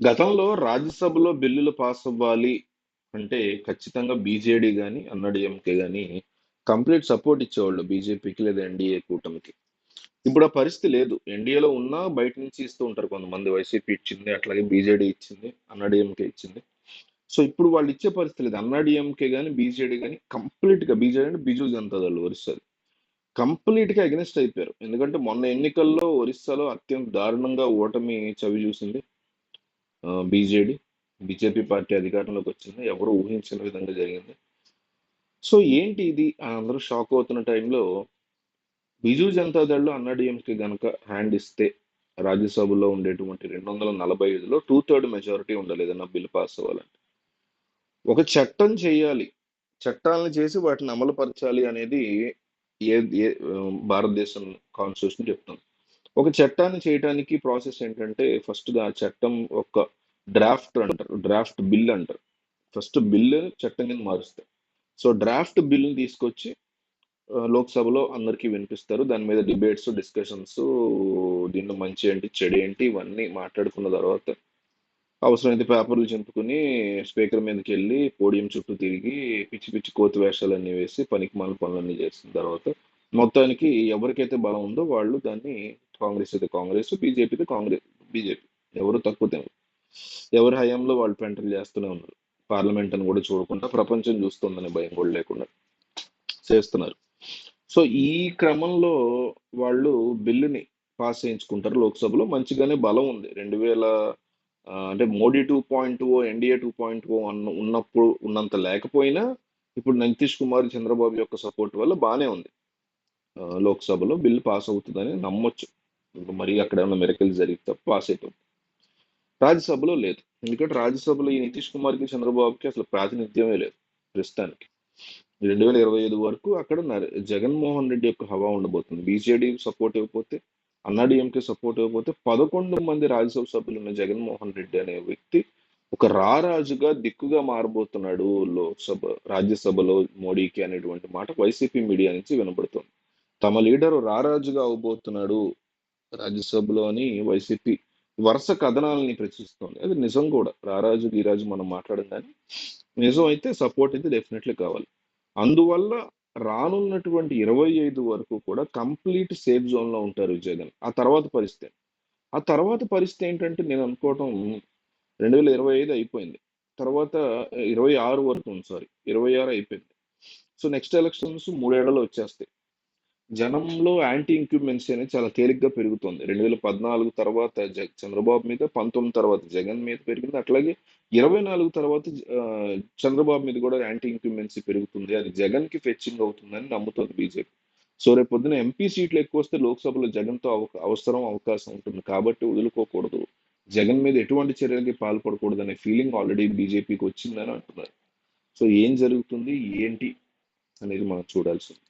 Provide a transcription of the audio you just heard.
గతంలో రాజ్యసభలో బిల్లులు పాస్ అవ్వాలి అంటే ఖచ్చితంగా బీజేడీ కానీ అన్నాడీఎంకే కానీ కంప్లీట్ సపోర్ట్ ఇచ్చేవాళ్ళు బీజేపీకి లేదా ఎన్డీఏ కూటమికి. ఇప్పుడు ఆ పరిస్థితి లేదు. ఎన్డీఏలో ఉన్నా బయట నుంచి ఇస్తూ ఉంటారు కొంతమంది. వైసీపీ ఇచ్చింది, అట్లాగే బీజేడీ ఇచ్చింది, అన్నాడీఎంకే ఇచ్చింది. సో ఇప్పుడు వాళ్ళు ఇచ్చే పరిస్థితి లేదు. అన్నాడీఎంకే కానీ బీజేడీ కానీ కంప్లీట్‌గా బీజేడీ అంటే బిజు జనతా దళ్ ఒరిస్సాది. కంప్లీట్‌గా అగెనిస్ట్ అయిపోయారు. ఎందుకంటే మొన్న ఎన్నికల్లో ఒరిస్సాలో అత్యంత దారుణంగా ఓటమి చవి చూసింది. బీజేడీ. బీజేపీ పార్టీ అధికారంలోకి వచ్చింది. ఎవరు ఊహించిన విధంగా జరిగింది. సో ఏంటి ఇది అందరూ షాక్ అవుతున్న టైంలో బిజు జనతా దళ్ళు అన్నాడీఎంకే గనక హ్యాండ్ ఇస్తే రాజ్యసభలో ఉండేటువంటి 245లో టూ థర్డ్ మెజారిటీ ఉండాలి ఏదైనా బిల్ పాస్ అవ్వాలంటే. ఒక చట్టం చేయాలి. చట్టాలను చేసి వాటిని అమలుపరచాలి అనేది ఏ ఏ భారతదేశం కాన్స్టిట్యూషన్ చెప్తుంది. ఒక చట్టాన్ని చేయటానికి ప్రాసెస్ ఏంటంటే ఫస్ట్‌గా ఆ చట్టం ఒక డ్రాఫ్ట్ అంటారు. డ్రాఫ్ట్ బిల్ అంటారు. ఫస్ట్ బిల్ చట్టం కింద మారుస్తారు. సో డ్రాఫ్ట్ బిల్‌ని తీసుకొచ్చి లోక్‌సభలో అందరికీ వినిపిస్తారు. దాని మీద డిబేట్స్, డిస్కషన్స్ దీంట్లో మంచి ఏంటి, చెడు ఏంటి ఇవన్నీ మాట్లాడుకున్న తర్వాత అవసరమైతే పేపర్‌లు చింపుకుని స్పీకర్ మీదకి వెళ్ళి పోడియం చుట్టూ తిరిగి పిచ్చి పిచ్చి కోతి వేషాలన్నీ వేసి పనికి మాల పనులన్నీ చేసిన తర్వాత మొత్తానికి ఎవరికైతే బలం ఉందో వాళ్ళు దాన్ని కాంగ్రెస్ అయితే కాంగ్రెస్, బీజేపీ అయితే కాంగ్రెస్ బీజేపీ. ఎవరు తక్కువ తినరు. ఎవరి హయాంలో వాళ్ళు పెంటలు చేస్తూనే ఉన్నారు. పార్లమెంట్ అని కూడా చూడకుండా ప్రపంచం చూస్తుందని భయం కూడా లేకుండా చేస్తున్నారు. సో ఈ క్రమంలో వాళ్ళు బిల్లుని పాస్ చేయించుకుంటారు లోక్‌సభలో. మంచిగానే బలం ఉంది. రెండు వేల అంటే మోడీ 2.0, ఎన్డీఏ 2.0 అన్న ఉన్నప్పుడు ఉన్నంత లేకపోయినా ఇప్పుడు నితీష్ కుమార్, చంద్రబాబు యొక్క సపోర్ట్ వల్ల బాగానే ఉంది. లోక్‌సభలో బిల్ పాస్ అవుతుందని నమ్మొచ్చు. మరి అక్కడ ఏమైనా మెరకలు జరిగితే పాస్ అవుతుంది రాజ్యసభలో లేదు. ఎందుకంటే రాజ్యసభలో ఈ నితీష్ కుమార్‌కి, చంద్రబాబుకి అసలు ప్రాతినిధ్యమే లేదు ప్రస్తుతానికి. 2025 వరకు అక్కడ జగన్మోహన్ రెడ్డి యొక్క హవా ఉండబోతుంది. బీజేడీ సపోర్ట్ ఇవ్వకపోతే, అన్నాడీఎంకే సపోర్ట్ ఇవ్వకపోతే 11 మంది రాజ్యసభ సభ్యులు ఉన్న జగన్మోహన్ రెడ్డి అనే వ్యక్తి ఒక రారాజుగా, దిక్కుగా మారబోతున్నాడు లోక్‌సభ రాజ్యసభలో మోడీకి అనేటువంటి మాట వైసీపీ మీడియా నుంచి వినబడుతుంది. తమ లీడరు రారాజుగా అవ్వబోతున్నాడు రాజ్యసభలోని వైసీపీ వరుస కథనాలని ప్రచురిస్తోంది. అది నిజం కూడా. రారాజు, గీరాజు మనం మాట్లాడం గానీ నిజం అయితే సపోర్ట్ అయితే డెఫినెట్‌లీ కావాలి. అందువల్ల రానున్నటువంటి 25 వరకు కూడా కంప్లీట్ సేఫ్ జోన్‌లో ఉంటారు జగన్. ఆ తర్వాత పరిస్థితి. ఆ తర్వాత పరిస్థితి ఏంటంటే నేను అనుకోవటం 2025 అయిపోయింది. తర్వాత 26 వరకు ఉంది సారీ. 26 అయిపోయింది. సో నెక్స్ట్ ఎలక్షన్స్ మూడేళ్ళలో వచ్చేస్తాయి. జనంలో యాంటీ ఇంక్యుబెన్సీ అనేది చాలా తేలిగ్గా పెరుగుతుంది. 2014 తర్వాత జ చంద్రబాబు మీద, 19 తర్వాత జగన్ మీద పెరిగింది. అట్లాగే 24 తర్వాత చంద్రబాబు మీద కూడా యాంటీ ఇంక్యుబెన్సీ పెరుగుతుంది. అది జగన్‌కి ఫెచ్చింగ్ అవుతుందని నమ్ముతుంది బీజేపీ. సో రేపు పొద్దున ఎంపీ సీట్లు ఎక్కువొస్తే లోక్‌సభలో జగన్‌తో అవసరం, అవకాశం ఉంటుంది. కాబట్టి వదులుకోకూడదు. జగన్ మీద ఎటువంటి చర్యలకి పాల్పడకూడదనే ఫీలింగ్ ఆల్రెడీ బీజేపీకి వచ్చిందని అంటున్నారు. సో ఏం జరుగుతుంది? ఏంటి? అనేది మనం చూడాల్సింది.